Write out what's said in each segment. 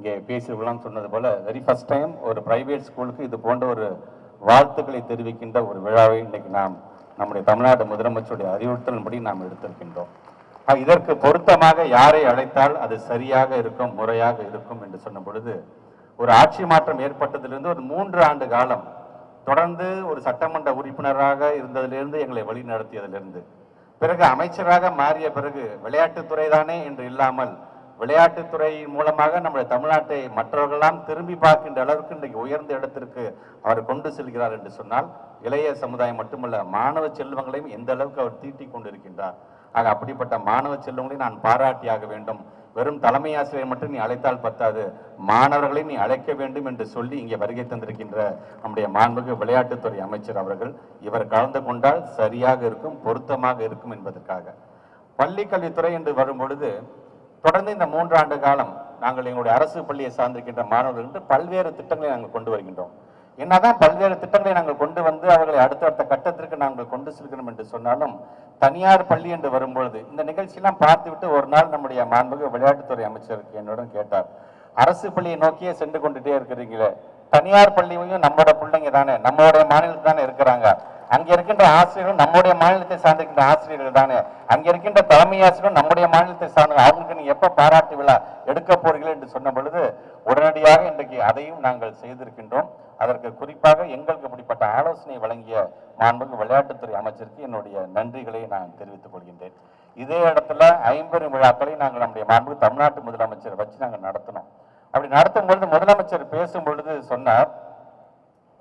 இங்கே பேசியிருக்கலாம்னு சொன்னது போல வெரி ஃபர்ஸ்ட் டைம் ஒரு பிரைவேட் ஸ்கூலுக்கு இது போன்ற ஒரு வாழ்த்துக்களை தெரிவிக்கின்ற ஒரு விழாவை இன்னைக்கு நாம் நம்முடைய தமிழ்நாடு முதலமைச்சருடைய அறிவுறுத்தலின்படி நாம் எடுத்திருக்கின்றோம். இதற்கு பொருத்தமாக யாரை அழைத்தால் அது சரியாக இருக்கும் முறையாக இருக்கும் என்று சொன்ன பொழுது ஒரு ஆட்சி மாற்றம் ஏற்பட்டதிலிருந்து ஒரு மூன்று ஆண்டு காலம் தொடர்ந்து ஒரு சட்டமன்ற உறுப்பினராக இருந்ததிலிருந்து எங்களை வழி நடத்தியதிலிருந்து பிறகு அமைச்சராக மாறிய பிறகு விளையாட்டுத்துறை தானே என்று இல்லாமல் விளையாட்டுத்துறை மூலமாக நம்முடைய தமிழ்நாட்டை மற்றவர்களெல்லாம் திரும்பி பார்க்கின்ற அளவுக்கு இன்றைக்கு உயர்ந்த இடத்திற்கு அவர் கொண்டு செல்கிறார் என்று சொன்னால் இளைய சமுதாயம் மட்டுமல்ல மாணவ செல்வங்களையும் எந்த அளவுக்கு அவர் தீட்டிக் கொண்டிருக்கின்றார். ஆக அப்படிப்பட்ட மாணவ செல்வங்களை நான் பாராட்டியாக வேண்டும். வெறும் தலைமை ஆசிரியர் மட்டும் நீ அழைத்தால் பத்தாது. மாணவர்களை நீ அழைக்க வேண்டும் என்று சொல்லி இங்கே வருகை தந்திருக்கின்ற நம்முடைய மாண்புமிகு விளையாட்டுத்துறை அமைச்சர் அவர்கள் இவர் கலந்து கொண்டால் சரியாக இருக்கும் பொருத்தமாக இருக்கும் என்பதற்காக. பள்ளி கல்வித்துறை என்று வரும் பொழுது தொடர்ந்து இந்த மூன்றாண்டு காலம் நாங்கள் எங்களுடைய அரசு பள்ளியை சார்ந்திருக்கின்ற மாணவர்கள் என்று பல்வேறு திட்டங்களை நாங்கள் கொண்டு வருகின்றோம். என்னதான் பல்வேறு திட்டங்களை நாங்கள் கொண்டு வந்து அவர்களை அடுத்தடுத்த கட்டத்திற்கு நாங்கள் கொண்டு செல்கிறோம் என்று சொன்னாலும் தனியார் பள்ளி என்று வரும்பொழுது இந்த நிகழ்ச்சியெல்லாம் பார்த்துவிட்டு ஒரு நாள் நம்முடைய மாண்புமிகு விளையாட்டுத்துறை அமைச்சருக்கு என்னுடன் கேட்டார். அரசு பள்ளியை நோக்கியே சென்று கொண்டுட்டே இருக்கிறீங்களே. தனியார் பள்ளியும் நம்மளோட பிள்ளைங்க தானே நம்மளுடைய மாநிலத்தில் தானே இருக்கிறாங்க. அங்கே இருக்கின்ற ஆசிரியர்கள் நம்முடைய மாநிலத்தை சார்ந்திருக்கின்ற ஆசிரியர்கள் தானே. அங்கே இருக்கின்ற தலைமை ஆசிரியர்கள் நம்முடைய மாநிலத்தை சார்ந்த அவங்களுக்கு நீங்கள் எப்போ பாராட்டு விழா எடுக்க போறீர்கள் என்று சொன்ன பொழுது உடனடியாக இன்றைக்கு அதையும் நாங்கள் செய்திருக்கின்றோம். அதற்கு குறிப்பாக எங்களுக்கு இப்படிப்பட்ட ஆலோசனை வழங்கிய மாண்புமிகு விளையாட்டுத்துறை அமைச்சருக்கு என்னுடைய நன்றிகளை நான் தெரிவித்துக் கொள்கின்றேன். இதே இடத்துல ஐம்பெரும் விழாக்களை நாங்கள் நம்முடைய மாண்பு தமிழ்நாட்டு முதலமைச்சர் வச்சு நாங்கள் நடத்தினோம். அப்படி நடத்தும் பொழுது முதலமைச்சர் பேசும் பொழுது சொன்னார்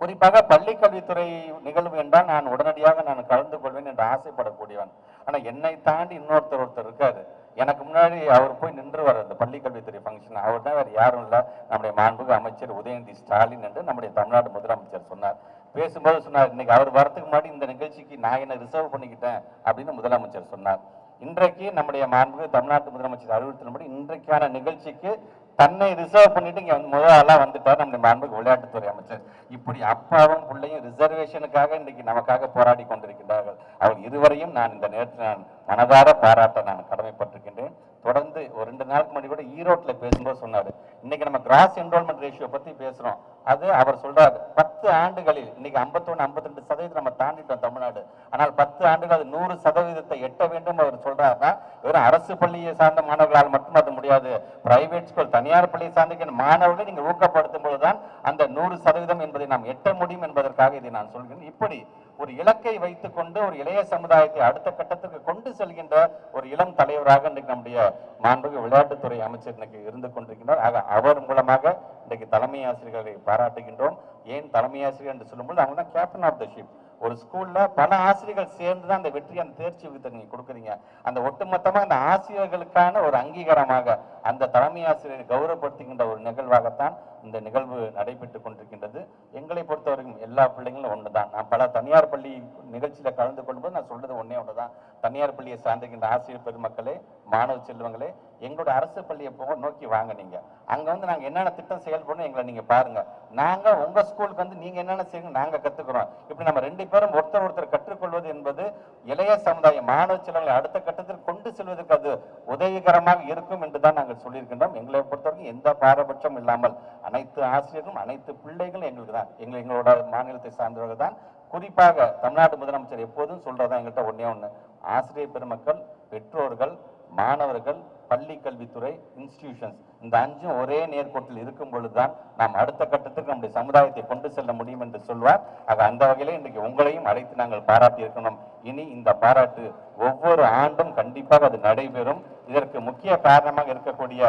குறிப்பாக பள்ளி கல்வித்துறை நிகழ்வு என்றால் நான் உடனடியாக நான் கலந்து கொள்வேன் என்று ஆசைப்படக்கூடியவன். ஆனால் என்னை தாண்டி இன்னொருத்தர் ஒருத்தர் இருக்காரு. எனக்கு முன்னாடி அவர் போய் நின்று வர்ற அந்த பள்ளி கல்வித்துறை ஃபங்க்ஷன் அவர் தான் வேறு யாரும் இல்லை. நம்முடைய மாண்புக அமைச்சர் உதயநிதி ஸ்டாலின் என்று நம்முடைய தமிழ்நாடு முதலமைச்சர் சொன்னார். பேசும்போது சொன்னார் இன்னைக்கு அவர் வரத்துக்கு முன்னாடி இந்த நிகழ்ச்சிக்கு நான் என்ன ரிசர்வ் பண்ணிக்கிட்டேன் அப்படின்னு முதலமைச்சர் சொன்னார். இன்றைக்கு நம்முடைய மாண்புகு தமிழ்நாட்டு முதலமைச்சர் அறிவுறுத்தினபடி இன்றைக்கான நிகழ்ச்சிக்கு தன்னை ரிசர்வ் பண்ணிட்டு இங்க வந்து முதல் ஆளா வந்துட்டார் நம்முடைய மாண்புக்கு விளையாட்டுத்துறை அமைச்சர். இப்படி அப்பாவும் பிள்ளையும் ரிசர்வேஷனுக்காக இன்னைக்கு நமக்காக போராடி கொண்டிருக்கின்றார்கள். அவர் இருவரையும் நான் இந்த நேரத்தில் நான் மனதார பாராட்ட நான் கடமைப்பட்டிருக்கின்றேன். தொடர்ந்து ஒரு ரெண்டு நாளுக்கு முன்னாடி கூட ஈரோட்டில் பேசும்போது சொன்னார் இன்னைக்கு நம்ம கிராஸ் என்ரோல்மெண்ட் ரேஷியோ பத்தி பேசுறோம். அது அவர் சொல்றாரு பத்து ஆண்டுகளில் இன்னைக்கு 51 52 சதவீதம் நம்ம தாண்டிட்டோம் தமிழ்நாடு. ஆனால் பத்து ஆண்டுகள் அது நூறு சதவீதத்தை எட்ட வேண்டும் அவர் சொல்றாருன்னா வெறும் அரசு பள்ளியை சார்ந்த மாணவர்களால் மட்டும் அது முடியாது. பிரைவேட் ஸ்கூல் தனியார் பள்ளியை சார்ந்த மாணவர்களை நீங்க ஊக்கப்படுத்தும் போதுதான் அந்த நூறு சதவீதம் என்பதை நாம் எட்ட முடியும் என்பதற்காக இதை நான் சொல்கிறேன். இப்படி ஒரு இலக்கை வைத்துக்கொண்டு ஒரு இளைய சமுதாயத்தை அடுத்த கட்டத்துக்கு கொண்டு செல்கின்ற ஒரு இளம் தலைவராக இன்றைக்கு நம்முடைய மாண்புமிகு விளையாட்டுத்துறை அமைச்சர் இன்னைக்கு இருந்து கொண்டிருக்கின்றார். ஆக அவர் மூலமாக இன்றைக்கு தலைமை ஆசிரியர்களை பாராட்டுகின்றோம். ஏன் தலைமை ஆசிரியர் என்று சொல்லும்போது அவங்க தான் கேப்டன் ஆஃப் த ஷிப் ஒரு ஸ்கூல்ல பல ஆசிரியர்கள் சேர்ந்து தான் அந்த வெற்றி அந்த தேர்ச்சி விகிதத்தை நீங்க கொடுக்குறீங்க. அந்த ஒட்டுமொத்தமாக அந்த ஆசிரியர்களுக்கான ஒரு அங்கீகாரமாக அந்த தலைமை ஆசிரியரை கௌரவப்படுத்துகின்ற ஒரு நிகழ்வாகத்தான் இந்த நிகழ்வு நடைபெற்று கொண்டிருக்கின்றது. எங்களை பொறுத்தவரைக்கும் எல்லா பிள்ளைங்களும் ஒண்ணுதான். நான் பல தனியார் பள்ளி நிகழ்ச்சியில கலந்து கொள்ளும்போது நான் சொல்றது ஒன்று தான் தனியார் பள்ளியை சார்ந்திருக்கின்ற ஆசிரியர் பெருமக்களே மாணவ செல்வங்களே எங்களோட அரசு பள்ளியை போக நோக்கி வாங்க நீங்க. அங்க வந்து நாங்க என்னென்ன திட்டம் செயல்படணும் எங்களை நீங்க பாருங்க. நாங்க உங்க ஸ்கூலுக்கு வந்து நீங்க என்னென்ன செய்யுங்க நாங்க கத்துக்கிறோம். இப்படி நம்ம ரெண்டு பேரும் ஒருத்தர் ஒருத்தர் கற்றுக்கொள்வது என்பது இளைய சமுதாய மாணவ செல்வங்களை அடுத்த கட்டத்தில் கொண்டு செல்வதற்கு அது உதவிகரமாக இருக்கும் என்று தான் நாங்கள் சொல்லியிருக்கின்றோம். எங்களை பொறுத்தவரைக்கும் எந்த பாரபட்சம் இல்லாமல் அனைத்து ஆசிரியர்களும் அனைத்து பிள்ளைகளும் எங்களுக்கு தான். எங்களை எங்களோட மாநிலத்தை சார்ந்தவர்கள் தான். குறிப்பாக தமிழ்நாடு முதலமைச்சர் எப்போதும் சொல்றதா எங்கள்கிட்ட ஒன்றே ஒன்று ஆசிரியர் பெருமக்கள் பெற்றோர்கள் மாணவர்கள் பள்ளி கல்வித்துறை இன்ஸ்டிடியூஷன்ஸ் இந்த அஞ்சும் ஒரே நேர்கோட்டில் இருக்கும் பொழுதுதான் நாம் அடுத்த கட்டத்துக்கு நம்முடைய சமுதாயத்தை கொண்டு செல்ல முடியும் என்று சொல்வார். ஆக அந்த வகையில் இன்றைக்கு உங்களையும் அழைத்து நாங்கள் பாராட்டி இருக்கணும். இனி இந்த பாராட்டு ஒவ்வொரு ஆண்டும் கண்டிப்பாக அது நடைபெறும். இதற்கு முக்கிய காரணமாக இருக்கக்கூடிய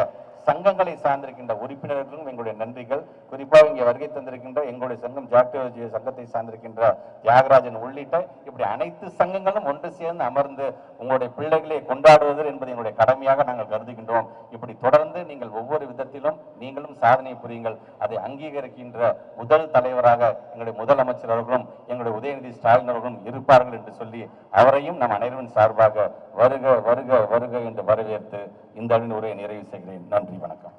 சங்கங்களை சார்ந்திருக்கின்ற உறுப்பினர்களுக்கும் எங்களுடைய நன்றிகள். குறிப்பாக இங்கே வருகை தந்திருக்கின்ற எங்களுடைய சங்கம் ஜாக்டோஜி சங்கத்தை சார்ந்திருக்கின்ற தியாகராஜன் உள்ளிட்ட இப்படி அனைத்து சங்கங்களும் ஒன்று சேர்ந்து அமர்ந்து உங்களுடைய பிள்ளைகளை கொண்டாடுவது என்பது எங்களுடைய கடமையாக நாங்கள் கருதுகின்றோம். இப்படி தொடர்ந்து நீங்கள் ஒவ்வொரு விதத்திலும் நீங்களும் சாதனை புரியுங்கள். அதை அங்கீகரிக்கின்ற முதல் தலைவராக எங்களுடைய முதலமைச்சர் அவர்களும் எங்களுடைய உதயநிதி ஸ்டாலின் அவர்களும் இருப்பார்கள் என்று சொல்லி அவரையும் நம் அனைவரின் சார்பாக வருக வருக வருக என்று வரவேற்று இந்த அளவின் உரையை நிறைவு செய்கிறேன். நன்றி. நன்றி வணக்கம்.